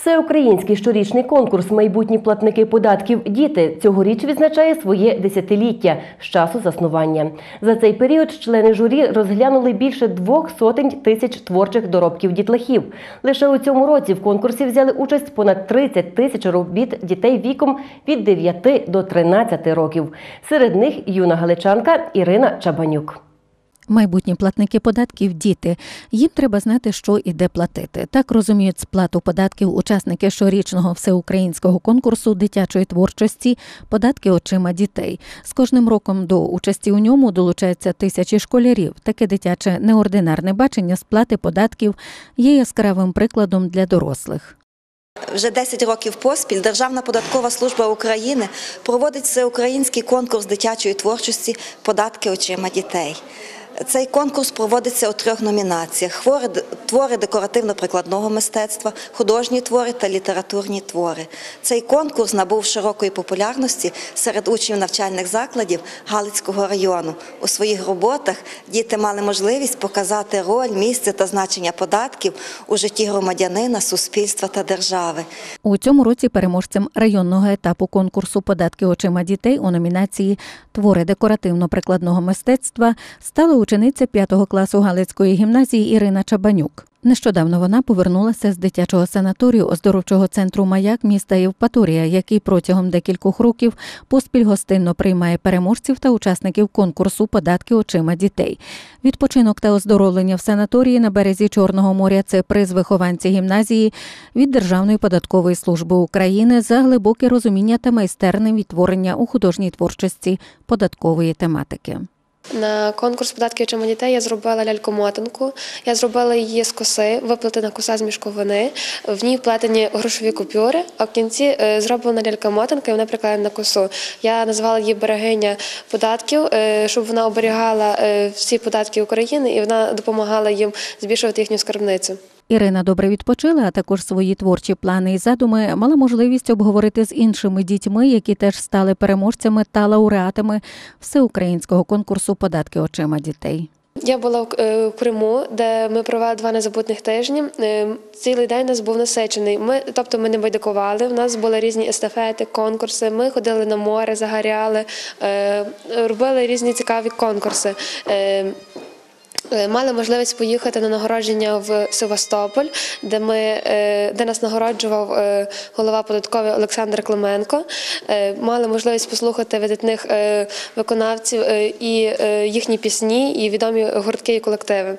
Всеукраїнський щорічний конкурс Майбутні платники податків Діти цьогоріч відзначає своє десятиліття з часу заснування. За цей період члени журі розглянули більше двох сотень тисяч творчих доробків дітлахів. Лише у цьому році в конкурсі взяли участь понад 30 тисяч робіт дітей віком від 9 до 13 років. Серед них юна галичанка Ірина Чабанюк. Майбутні платники податків діти. Їм треба знати, що і де платити. Так розуміють сплату податків учасники щорічного всеукраїнського конкурсу дитячої творчості Податки очима дітей. З кожним роком до участі у ньому долучаються тисячі школярів. Таке дитяче неординарне бачення сплати податків є яскравим прикладом для дорослих. Вже 10 років поспіль Державна податкова служба України проводить всеукраїнський конкурс дитячої творчості Податки очима дітей. Цей конкурс проводиться у трьох номінаціях: твори декоративно-прикладного мистецтва, художні твори та літературні твори. Цей конкурс набув широкої популярності серед учнів навчальних закладів Галицького району. У своїх роботах діти мали можливість показати роль, місце та значення податків у житті громадянина, суспільства та держави. У цьому році переможцем районного етапу конкурсу Податки очима дітей у номінації Твори декоративно-прикладного мистецтва стала учениця 5 класу Галицької гімназії Ірина Чабанюк. Нещодавно вона повернулася з дитячого санаторію оздоровчого центру Маяк міста Євпаторія, який протягом декількох років поспіль гостинно приймає переможців та учасників конкурсу Податки очима дітей. Відпочинок та оздоровлення в санаторії на березі Чорного моря це приз вихованці гімназії від Державної податкової служби України за глибоке розуміння та майстерне відтворення у художній творчості податкової тематики. На конкурс податків чому дітей я зробила ляльку-мотанку. Я зробила її з коси, виплетена коса з мішковини. В ній вплетені грошові купюри, а в кінці е, зроблена лялька-мотанка, і вона приклеєна на косу. Я назвала її берегиня податків, е, щоб вона оберігала е, всі податки України і вона допомагала їм збільшувати їхню скарбницю. Ірина добре відпочила, а також свої творчі плани і задуми мала можливість обговорити з іншими дітьми, які теж стали переможцями та лауреатами всеукраїнського конкурсу Податки очима дітей. Я була в е, Криму, де ми провели два незабутних тижні. Е, Цілий день нас був насичений. Ми, тобто, ми не байдикували. У нас були різні естафети, конкурси. Ми ходили на море, загоряли, е, робили різні цікаві конкурси. Е, Мали можливість поїхати на нагородження в Севастополь, де ми е, де нас нагороджував е, голова податковий Олександр Клименко. Мали можливість послухати видатних виконавців і їхні пісні, і відомі гуртки і колективи.